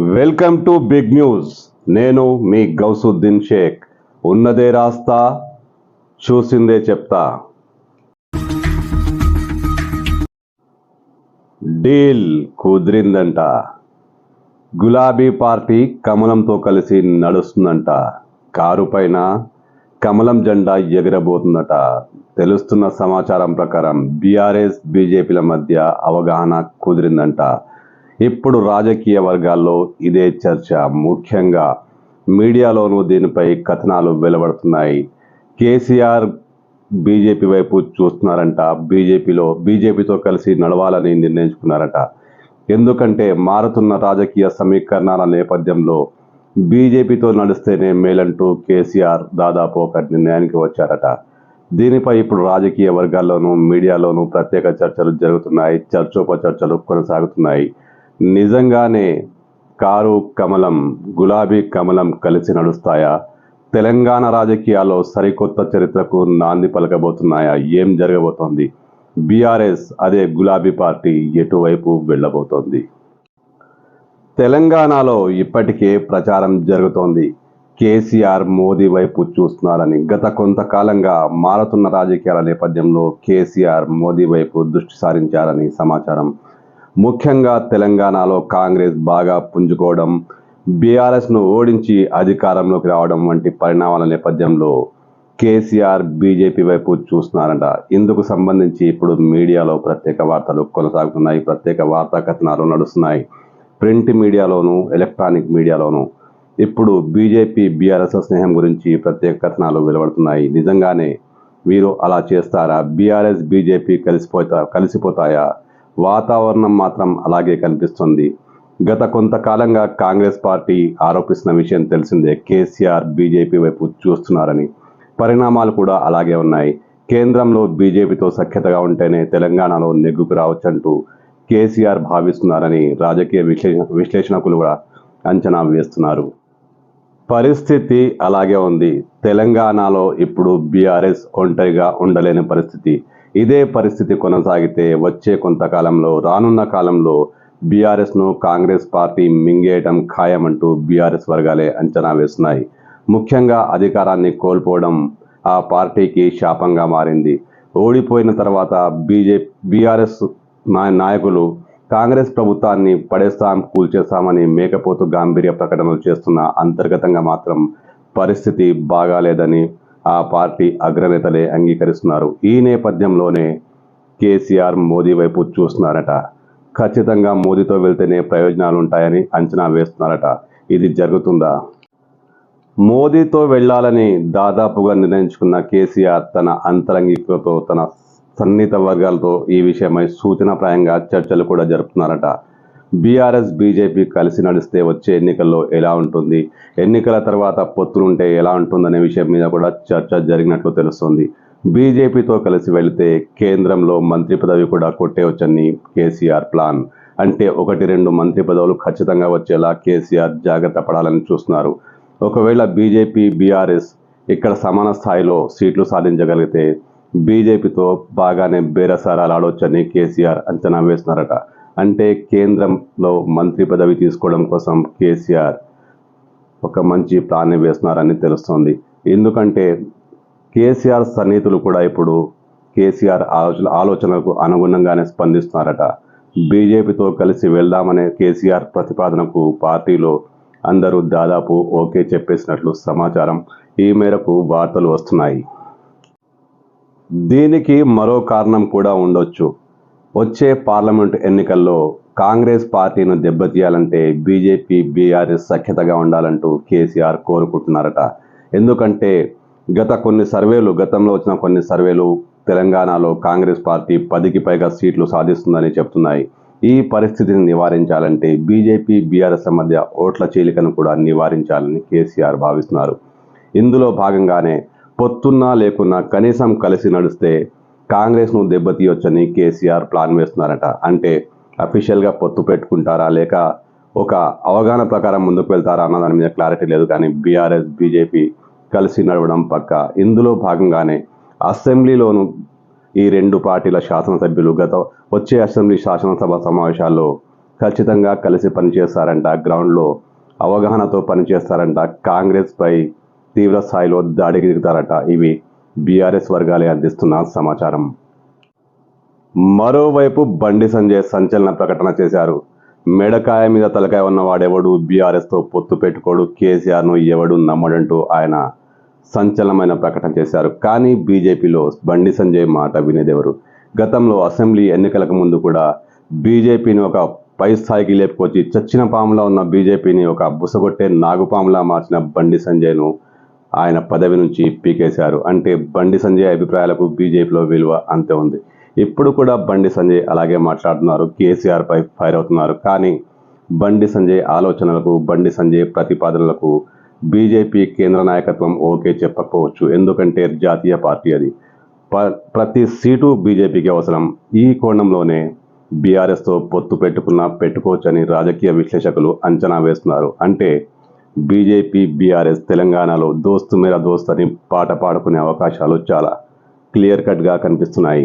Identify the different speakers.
Speaker 1: Welcome to big news. నేను మీ గౌసుద్దీన్ షేక్. ఉన్నదే రాస్తా చూసిందే చెప్తా. డీల్ కుదిరిందంట. గులాబీ పార్టీ కమలంతో కలిసి నడుస్తుందంట. కారు పైన కమలం జెండా ఎగిరబోతుందట. తెలుస్తున్న సమాచారం ప్రకారం బీఆర్ఎస్ బీజేపీల మధ్య అవగాహన కుదిరిందంట. ఇప్పుడు రాజకీయ వర్గాల్లో ఇదే చర్చ ముఖ్యంగా మీడియాలోనూ దీనిపై కథనాలు వెలువడుతున్నాయి. కేసీఆర్ బీజేపీ వైపు చూస్తున్నారంట బీజేపీలో బీజేపీతో కలిసి నడవాలని నిర్ణయించుకున్నారట. ఎందుకంటే మారుతున్న రాజకీయ సమీకరణాల నేపథ్యంలో బీజేపీతో నడిస్తేనే మేలంటూ కేసీఆర్ దాదాపు ఒక నిర్ణయానికి వచ్చారట. దీనిపై ఇప్పుడు రాజకీయ వర్గాల్లోనూ మీడియాలోనూ ప్రత్యేక చర్చలు జరుగుతున్నాయి చర్చోపచర్చలు కొనసాగుతున్నాయి. నిజంగానే కారు కమలం గులాబీ కమలం కలిసి నడుస్తాయా? తెలంగాణ రాజకీయాల్లో సరికొత్త చరిత్రకు నాంది పలకబోతున్నాయా? ఏం జరగబోతోంది? బీఆర్ఎస్ అదే గులాబీ పార్టీ ఎటువైపు వెళ్ళబోతోంది? తెలంగాణలో ఇప్పటికే ప్రచారం జరుగుతోంది. కేసీఆర్ మోదీ వైపు చూస్తున్నారని గత కొంతకాలంగా మారుతున్న రాజకీయాల నేపథ్యంలో కేసీఆర్ మోదీ వైపు దృష్టి సారించారని సమాచారం. ముఖ్యంగా తెలంగాణలో కాంగ్రెస్ బాగా పుంజుకోవడం బీఆర్ఎస్ను ఓడించి అధికారంలోకి రావడం వంటి పరిణామాల నేపథ్యంలో కేసీఆర్ బీజేపీ వైపు చూస్తున్నారంట. ఇందుకు సంబంధించి ఇప్పుడు మీడియాలో ప్రత్యేక వార్తలు కొనసాగుతున్నాయి. ప్రత్యేక వార్తా కథనాలు నడుస్తున్నాయి. ప్రింట్ మీడియాలోను ఎలక్ట్రానిక్ మీడియాలోను ఇప్పుడు బీజేపీ బీఆర్ఎస్ స్నేహం గురించి ప్రత్యేక కథనాలు వెలువడుతున్నాయి. నిజంగానే వీరు అలా చేస్తారా? బీఆర్ఎస్ బీజేపీ కలిసిపోతా కలిసిపోతాయా? వాతావరణం మాత్రం అలాగే కనిపిస్తుంది. గత కొంతకాలంగా కాంగ్రెస్ పార్టీ ఆరోపిస్తున్న విషయం తెలిసిందే. కేసీఆర్ బీజేపీ వైపు చూస్తున్నారని. పరిణామాలు కూడా అలాగే ఉన్నాయి. కేంద్రంలో బీజేపీతో సఖ్యతగా ఉంటేనే తెలంగాణలో నెగ్గుకు రావచ్చంటూ కేసీఆర్ భావిస్తున్నారని రాజకీయ విశ్లేషణ విశ్లేషణకులు కూడా అంచనా వేస్తున్నారు. పరిస్థితి అలాగే ఉంది. తెలంగాణలో ఇప్పుడు బీఆర్ఎస్ ఒంటరిగా ఉండలేని పరిస్థితి. ఇదే పరిస్థితి కొనసాగితే వచ్చే కొంతకాలంలో రానున్న కాలంలో బీఆర్ఎస్ను కాంగ్రెస్ పార్టీ మింగేయటం ఖాయమంటూ బీఆర్ఎస్ వర్గాలే అంచనా వేస్తున్నాయి. ముఖ్యంగా అధికారాన్ని కోల్పోవడం ఆ పార్టీకి శాపంగా మారింది. ఓడిపోయిన తర్వాత బీజే బీఆర్ఎస్ నాయకులు కాంగ్రెస్ ప్రభుత్వాన్ని పడేస్తాం కూల్చేస్తామని మేకపోతు గాంభీర్య ప్రకటనలు చేస్తున్న అంతర్గతంగా మాత్రం పరిస్థితి బాగాలేదని ఆ పార్టీ అగ్రనేతలే అంగీకరిస్తున్నారు. ఈ నేపథ్యంలోనే కేసీఆర్ మోదీ వైపు చూస్తున్నారట. ఖచ్చితంగా మోదీతో వెళ్తేనే ప్రయోజనాలు ఉంటాయని అంచనా వేస్తున్నారట. ఇది జరుగుతుందా? మోదీతో వెళ్ళాలని దాదాపుగా నిర్ణయించుకున్న కేసీఆర్ తన అంతరంగికతో తన సన్నిహిత వర్గాలతో ఈ విషయమై సూచనప్రాయంగా చర్చలు కూడా జరుపుతున్నారట. బీఆర్ఎస్ బీజేపీ కలిసి నడిస్తే వచ్చే ఎన్నికల్లో ఎలా ఉంటుంది? ఎన్నికల తర్వాత పొత్తులుంటే ఎలా ఉంటుందనే విషయం మీద కూడా చర్చ జరిగినట్లు తెలుస్తుంది. బీజేపీతో కలిసి వెళితే కేంద్రంలో మంత్రి పదవి కూడా కొట్టేవచ్చని కేసీఆర్ ప్లాన్. అంటే ఒకటి రెండు మంత్రి పదవులు ఖచ్చితంగా వచ్చేలా కేసీఆర్ జాగ్రత్త పడాలని చూస్తున్నారు. ఒకవేళ బీజేపీ బీఆర్ఎస్ ఇక్కడ సమాన స్థాయిలో సీట్లు సాధించగలిగితే బీజేపీతో బాగానే బేరసారాలు ఆడవచ్చని కేసీఆర్ అంచనా వేస్తున్నారట. అంటే కేంద్రంలో మంత్రి పదవి తీసుకోవడం కోసం కేసీఆర్ ఒక మంచి ప్లాన్ వేస్తున్నారని తెలుస్తోంది. ఎందుకంటే కేసీఆర్ సన్నిహితులు కూడా ఇప్పుడు కేసీఆర్ ఆలోచన ఆలోచనలకు అనుగుణంగానే స్పందిస్తున్నారట. బీజేపీతో కలిసి వెళ్దామనే కేసీఆర్ ప్రతిపాదనకు పార్టీలో అందరూ దాదాపు ఓకే చెప్పేసినట్లు సమాచారం ఈ మేరకు వార్తలు వస్తున్నాయి. దీనికి మరో కారణం కూడా ఉండొచ్చు. వచ్చే పార్లమెంట్ ఎన్నికల్లో కాంగ్రెస్ పార్టీని దెబ్బతీయాలంటే బీజేపీ బీఆర్ఎస్ సఖ్యతగా ఉండాలంటూ కేసీఆర్ కోరుకుంటున్నారట. ఎందుకంటే గత కొన్ని సర్వేలు గతంలో వచ్చిన కొన్ని సర్వేలు తెలంగాణలో కాంగ్రెస్ పార్టీ పదికి పైగా సీట్లు సాధిస్తుందని చెప్తున్నాయి. ఈ పరిస్థితిని నివారించాలంటే బీజేపీ బీఆర్ఎస్ మధ్య ఓట్ల చీలికను కూడా నివారించాలని కేసీఆర్ భావిస్తున్నారు. ఇందులో భాగంగానే పొత్తున్నా లేకున్నా కనీసం కలిసి నడిస్తే కాంగ్రెస్ను దెబ్బతీయొచ్చని కేసీఆర్ ప్లాన్ వేస్తున్నారట. అంటే అఫీషియల్గా పొత్తు పెట్టుకుంటారా? లేక ఒక అవగాహన ప్రకారం ముందుకు వెళ్తారా అన్న దాని మీద క్లారిటీ లేదు. కానీ బీఆర్ఎస్ బీజేపీ కలిసి నడవడం పక్క. ఇందులో భాగంగానే అసెంబ్లీలోను ఈ రెండు పార్టీల శాసనసభ్యులు గత వచ్చే అసెంబ్లీ శాసనసభ సమావేశాల్లో ఖచ్చితంగా కలిసి పనిచేస్తారంట. గ్రౌండ్లో అవగాహనతో పనిచేస్తారంట. కాంగ్రెస్పై తీవ్ర స్థాయిలో దాడికి దిగుతారట. ఇవి బీఆర్ఎస్ వర్గాలే అందిస్తున్న సమాచారం. మరోవైపు బండి సంజయ్ సంచలన ప్రకటన చేశారు. మెడకాయ మీద తలకాయ ఉన్నవాడెవడు? బీఆర్ఎస్తో పొత్తు పెట్టుకోడు. కేసీఆర్ను ఎవడు నమ్మడంటూ ఆయన సంచలనమైన ప్రకటన చేశారు. కానీ బీజేపీలో బండి సంజయ్ మాట వినేదెవరు? గతంలో అసెంబ్లీ ఎన్నికలకు ముందు కూడా బీజేపీని ఒక పై స్థాయికి లేపుకొచ్చి చచ్చిన పాములా ఉన్న బీజేపీని ఒక బుసగొట్టే నాగుపాములా మార్చిన బండి సంజయ్ను ఆయన పదవి నుంచి పీకేశారు. అంటే బండి సంజయ్ అభిప్రాయాలకు బీజేపీలో విలువ అంతే ఉంది. ఇప్పుడు కూడా బండి సంజయ్ అలాగే మాట్లాడుతున్నారు. కేసీఆర్పై ఫైర్ అవుతున్నారు. కానీ బండి సంజయ్ ఆలోచనలకు బండి సంజయ్ ప్రతిపాదనలకు బీజేపీ కేంద్ర నాయకత్వం ఓకే చెప్పకపోవచ్చు. ఎందుకంటే జాతీయ పార్టీ అది. ప- ప్రతి సీటు బీజేపీకి అవసరం. ఈ కోణంలోనే బీఆర్ఎస్తో పొత్తు పెట్టుకున్నా పెట్టుకోవచ్చని రాజకీయ విశ్లేషకులు అంచనా వేస్తున్నారు. అంటే బీజేపీ బీఆర్ఎస్ తెలంగాణలో దోస్తు మేర దోస్త్ అని పాట పాడుకునే అవకాశాలు చాలా క్లియర్ కట్గా కనిపిస్తున్నాయి.